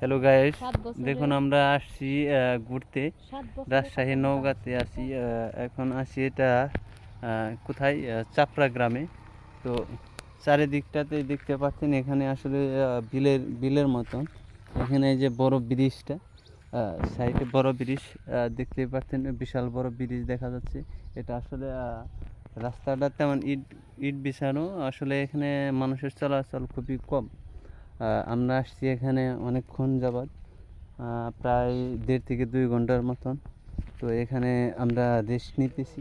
Hello guys দেখুন আমরা আসছি ঘুরতে। রাজশাহী নৌগাতে আসি এখন আসি এটা কোথায়? চাপড়া গ্রামে। তো চারিদিকটাতে দেখতে পাচ্ছেন এখানে আসলে বিলের বিলের মতন। এখানে এই যে বড় ব্রিজটা সাইডে বড় ব্রিজ দেখতে পাচ্ছেন বিশাল বড় ব্রিজ দেখা যাচ্ছে। এটা আসলে রাস্তাটা তেমন ইট ইট বিছানো। আসলে এখানে মানুষের চলাচল খুবই কম। আমরা আসছি এখানে অনেকক্ষণ যাবৎ প্রায় দেড় থেকে দুই ঘণ্টার মতন। তো এখানে আমরা রেস্ট নিতেছি।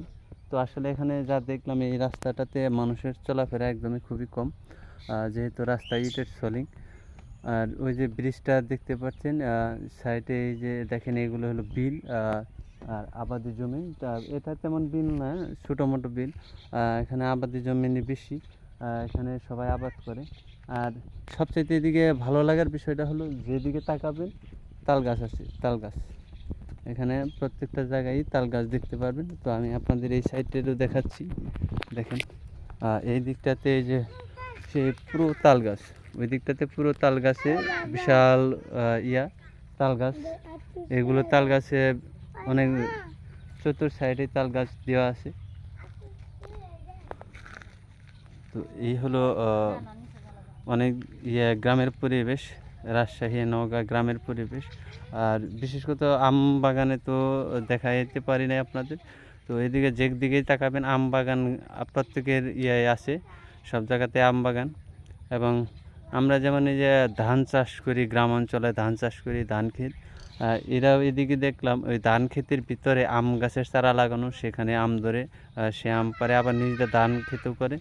তো আসলে এখানে যা দেখলাম, এই রাস্তাটাতে মানুষের চলাফেরা একদমই খুবই কম যেহেতু রাস্তা ইটের সলিং। আর ওই যে ব্রিজটা দেখতে পাচ্ছেন সাইডে এই যে দেখেন, এগুলো হলো বিল আর আবাদি জমি। তা এটা তেমন বিল না ছোটো মোটো বিল এখানে আবাদি জমি বেশি এখানে সবাই আবাদ করে। আর সবচেয়ে এদিকে ভালো লাগার বিষয়টা হলো যেদিকে তাকাবেন, তাল গাছ আছে, তাল গাছ। এখানে প্রত্যেকটা জায়গায় তাল গাছ দেখতে পারবেন। তো আমি আপনাদের এই সাইডটাও দেখাচ্ছি। দেখেন এই দিকটাতে যে, সে পুরো তাল গাছ। ওই দিকটাতে পুরো তাল গাছে বিশাল ইয়া তাল গাছ। এগুলো তাল গাছে অনেক চতুর সাইডে তাল গাছ দেওয়া আছে। তো এই হলো অনেক ইয়ে গ্রামের পরিবেশ, রাজশাহী, নওগাঁ গ্রামের পরিবেশ। আর বিশেষ করে আম বাগানে তো দেখা যেতে পারি না আপনাদের। তো এদিকে যে দিকেই তাকাবেন, আম বাগান প্রত্যেকের ইয়ে আছে, সব জায়গাতে আম বাগান। এবং আমরা যেমন এই যে ধান চাষ করি গ্রাম অঞ্চলে ধান চাষ করি, ধান ক্ষেত এরাও এদিকে দেখলাম ওই ধান ক্ষেতের ভিতরে আম গাছের চারা লাগানো, সেখানে আম ধরে সে আম পারে, আবার নিজেরা ধান খেতেও করে।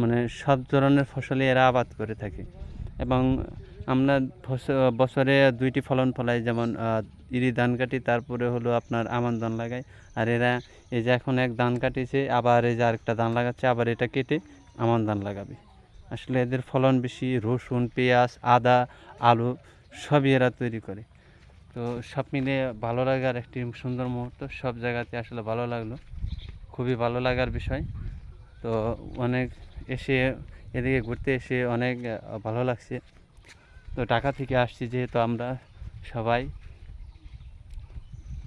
মানে সব ধরনের ফসলই এরা আবাদ করে থাকে। এবং আমরা বছরে দুইটি ফলন ফলাই, যেমন ইরি ধান কাটি, তারপরে হলো আপনার আমান ধান লাগাই। আর এরা, এই যে এখন এক ধান কাটিছে, আবার এই যে আরেকটা ধান লাগাচ্ছে, আবার এটা কেটে আমান ধান লাগাবে। আসলে এদের ফলন বেশি, রসুন, পেঁয়াজ, আদা, আলু সবই এরা তৈরি করে। তো সব মিলিয়ে ভালো লাগার একটি সুন্দর মুহূর্ত, সব জায়গাতে আসলে ভালো লাগল। খুবই ভালো লাগার বিষয়। তো অনেক এসে এদিকে ঘুরতে এসে অনেক ভালো লাগছে। তো ঢাকা থেকে আসছি যেহেতু আমরা সবাই।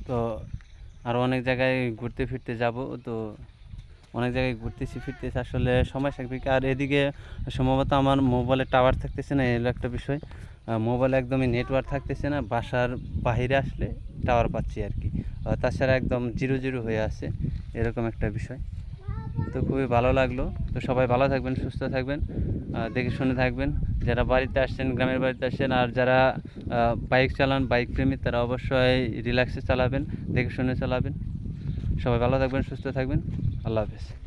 তো আরও অনেক জায়গায় ঘুরতে ফিরতে যাব। তো অনেক জায়গায় ঘুরতেছি, ফিরতেছি। আসলে সময় সাপেক্ষ। আর এদিকে সম্ভবত আমার মোবাইলে টাওয়ার থাকতেছে না এগুলো একটা বিষয়। মোবাইলে একদমই নেটওয়ার্ক থাকতেছে না, বাসার বাইরে আসলে টাওয়ার পাচ্ছি আর কি। তাছাড়া একদম জিরো জিরো হয়ে আছে, এরকম একটা বিষয়। তো খুবই ভালো লাগল। তো সবাই ভালো থাকবেন, সুস্থ থাকবেন দেখে শুনে থাকবেন। যারা বাড়িতে আসছেন, গ্রামের বাড়িতে আসছেন, আর যারা বাইক চালান, বাইক প্রেমী তারা অবশ্যই রিল্যাক্সে চালাবেন, দেখে শুনে চালাবেন। সবাই ভালো থাকবেন, সুস্থ থাকবেন। আল্লাহ হাফেজ।